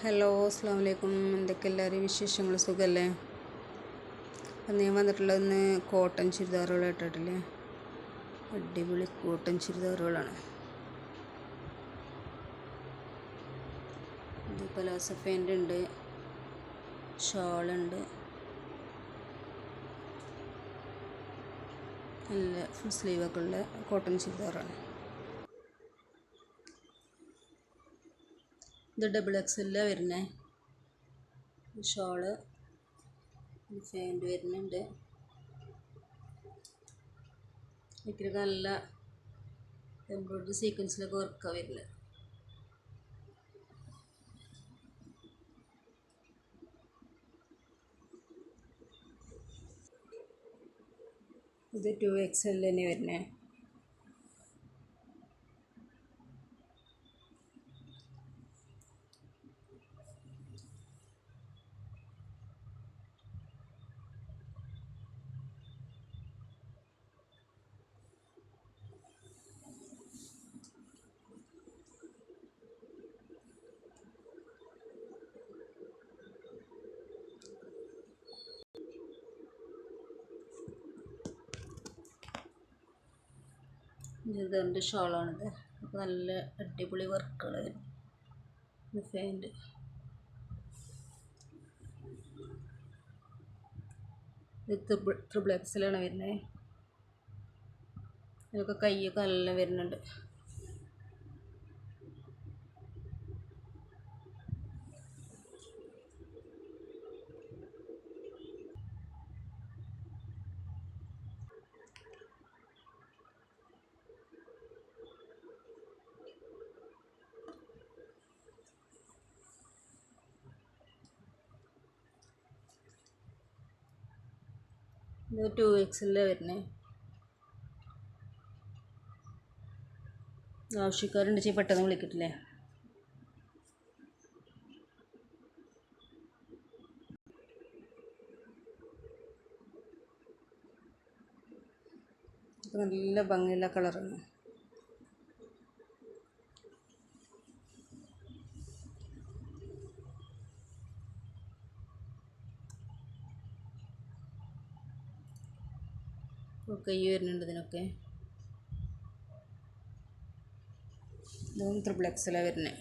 Hello അസ്സാം വലൈക്കും എന്തൊക്കെ എല്ലാവരും വിശേഷങ്ങൾ സുഖമല്ലേ അപ്പം ഞാൻ വന്നിട്ടുള്ളത് ഇന്ന് കോട്ടൺ ചുരിദാറുകൾ ഇട്ടിട്ടില്ലേ? അടിപൊളി കോട്ടൺ ചുരിദാറുകളാണ്. ഇത് പലാസ ഉണ്ട് ഷോളുണ്ട്. നല്ല ഫുൾ സ്ലീവൊക്കെ ഉള്ള കോട്ടൺ ചുരിദാറാണ്. ഇത് ഡബിൾ എക്സ് എല്ല വരുന്നത് ഷോൾ. ഫാന്റ് വരുന്നുണ്ട്. ഇതിൽ നല്ല എംബ്രോയിഡറി സീക്വൻസിലൊക്കെ വർക്കാണ് വരുന്നത് ഇത് ടു എക്സ് എൽ തന്നെ വരുന്നത് എന്റെ ഷോളാണിത്. അപ്പോൾ നല്ല അടിപൊളി വർക്കുകൾ ഡിസൈന്റെ ഇത് ത്രിബിൾ ത്രിബിൾ എക്സലാണ് വരുന്നത് ഇതൊക്കെ കൈയൊക്കെ നല്ല വരുന്നുണ്ട്. ഇത് ടു എക്സലിലാണ് വരുന്നത് ആവശ്യക്കാരുണ്ട് ചെയ്യും പെട്ടെന്ന് വിളിക്കട്ടില്ലേ നല്ല ഭംഗിയുള്ള കളറാണ് കൈ വരുന്നുണ്ട് ഇതിനൊക്കെ. ഇതും ത്രിപ്ലക്സിലാണ് വരുന്നത്